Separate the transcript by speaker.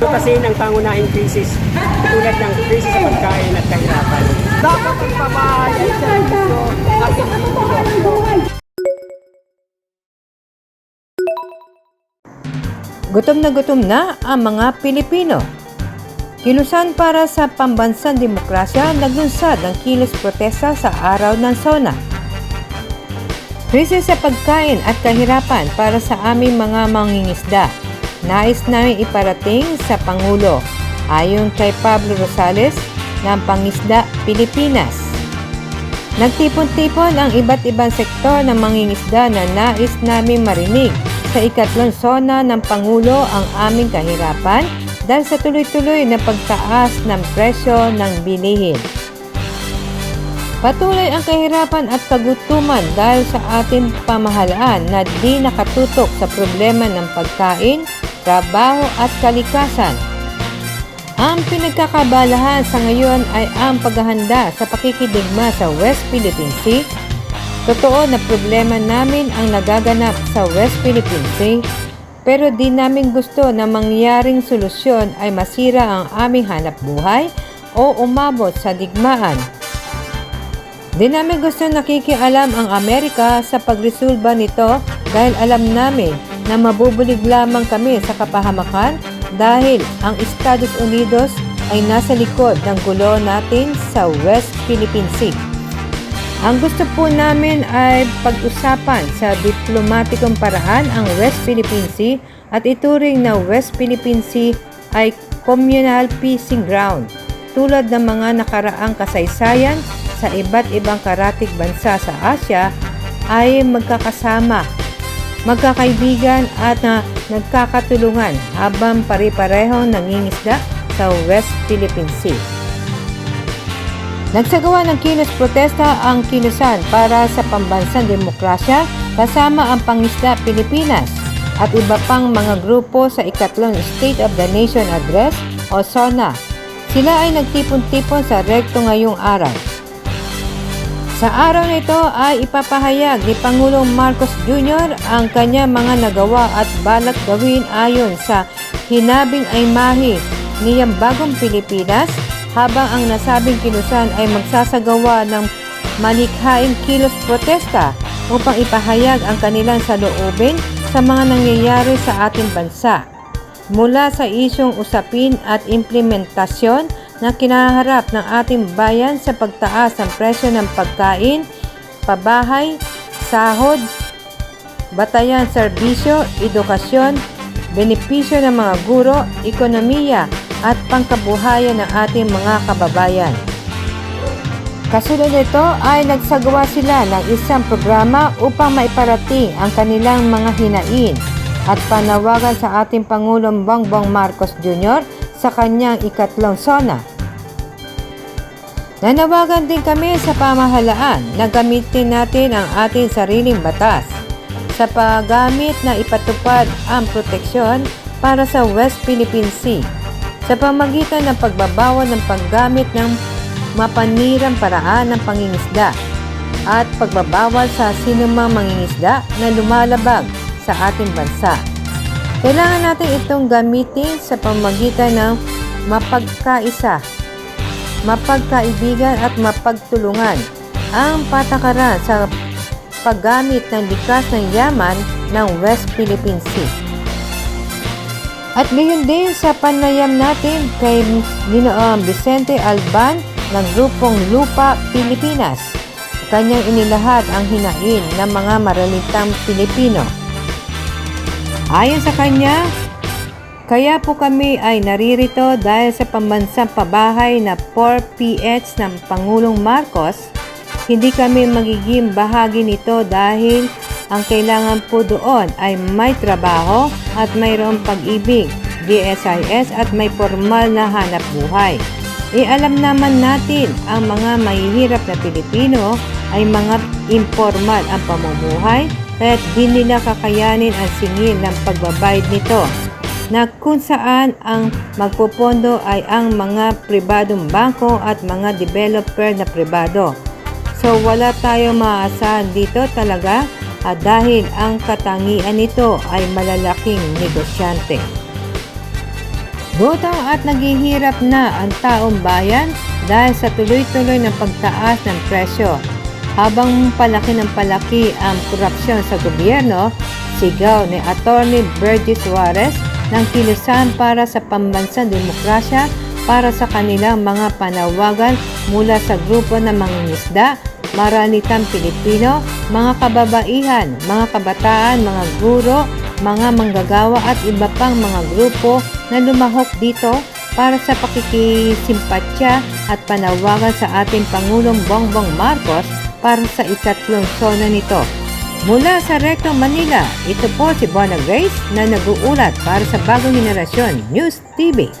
Speaker 1: Kasi ng pangunahing krisis tulad ng krisis sa pagkain at kahirapan.
Speaker 2: Dapat magpabahay ang serbisyo at hindi.
Speaker 3: Gutom na gutom na ang mga Pilipino. Kilusan para sa pambansang demokrasya, naglunsad ang kilos protesta sa araw ng SONA. Krisis sa pagkain at kahirapan para sa aming mga mangingisda. Nais namin iparating sa Pangulo, ayon kay Pablo Rosales ng Pangisda Pilipinas. Nagtipon-tipon ang iba't ibang sektor ng mangingisda na nais namin marinig sa ikatlong sona ng Pangulo ang aming kahirapan dahil sa tuloy-tuloy na pagtaas ng presyo ng bilihin. Patuloy ang kahirapan at kagutuman dahil sa ating pamahalaan na di nakatutok sa problema ng pagkain, trabaho at kalikasan. Ang pinagkakabalahan sa ngayon ay ang paghahanda sa pakikidigma sa West Philippine Sea. Totoo na problema namin ang nagaganap sa West Philippine Sea, pero di namin gusto na mangyaring solusyon ay masira ang aming hanap buhay o umabot sa digmaan. Di namin gusto nakikialam ang Amerika sa pagresolba nito dahil alam namin na mabubulig lamang kami sa kapahamakan dahil ang Estados Unidos ay nasa likod ng gulo natin sa West Philippine Sea. Ang gusto po namin ay pag-usapan sa diplomatikong paraan ang West Philippine Sea at ituring na West Philippine Sea ay communal fishing ground tulad ng mga nakaraang kasaysayan sa iba't ibang karatig bansa sa Asia ay magkakasama, magkakaibigan at na nagkakatulungan habang pare-parehong nangingisda sa West Philippine Sea. Nagsagawa ng kilos protesta ang kilusan para sa pambansang demokrasya kasama ang Pangisda Pilipinas at iba pang mga grupo sa ikatlong State of the Nation Address o SONA. Sila ay nagtipon-tipon sa rekto ngayong araw. Sa araw nito ay ipapahayag ni Pangulong Marcos Jr. ang kanya mga nagawa at balak gawin ayon sa hinabing ay mahi niyang bagong Pilipinas habang ang nasabing kilusan ay magsasagawa ng malikhaing kilos protesta upang ipahayag ang kanilang saloobin sa mga nangyayari sa ating bansa. Mula sa isyong usapin at implementasyon na kinaharap ng ating bayan sa pagtaas ng presyo ng pagkain, pabahay, sahod, batayan serbisyo, edukasyon, benepisyo ng mga guro, ekonomiya at pangkabuhayan ng ating mga kababayan. Kasunod nito ay nagsagawa sila ng isang programa upang maiparating ang kanilang mga hinain at panawagan sa ating Pangulong Bongbong Marcos Jr. sa kanyang ikatlong sona. Nanawagan din kami sa pamahalaan na gamitin natin ang ating sariling batas sa paggamit na ipatupad ang proteksyon para sa West Philippine Sea sa pamagitan ng pagbabawal ng paggamit ng mapanirang paraan ng pangingisda at pagbabawal sa sinumang mangingisda na lumalabag sa ating bansa. Kailangan natin itong gamitin sa pamagitan ng mapagkaisa, mapagkaibigan at mapagtulungan ang patakaran sa paggamit ng likas ng yaman ng West Philippine Sea. At gayon din sa panayam natin kay Ginoong Vicente Alban ng Grupong Lupa Pilipinas. Kanyang inilahad ang hinain ng mga maralitang Pilipino. Ayon sa kanya, kaya po kami ay naririto dahil sa pambansang pabahay na 4PH ng Pangulong Marcos, hindi kami magiging bahagi nito dahil ang kailangan po doon ay may trabaho at mayroong pag-ibig, DSIS at may formal na hanap buhay. E alam naman natin ang mga mahihirap na Pilipino ay mga informal ang pamumuhay kaya't di nila kakayanin ang singil ng pagbabayad nito na kung saan ang magpupondo ay ang mga pribadong bangko at mga developer na pribado. So wala tayong maaasahan dito talaga at dahil ang katangian nito ay malalaking negosyante. Gutom at naghihirap na ang taong bayan dahil sa tuloy-tuloy ng pagtaas ng presyo. Habang palaki ng palaki ang korupsyon sa gobyerno, sigaw ni Attorney Burgess Suarez ng kilusan para sa pambansang demokrasya para sa kanilang mga panawagan mula sa grupo ng mga isda, maranitang Pilipino, mga kababaihan, mga kabataan, mga guro, mga manggagawa at iba pang mga grupo na lumahok dito para sa pakikisimpatya at panawagan sa ating Pangulong Bongbong Marcos para sa ikatlong sona nito. Mula sa Recto Manila, ito po si Bona Grace na nag-uulat para sa Bagong Henerasyon News TV.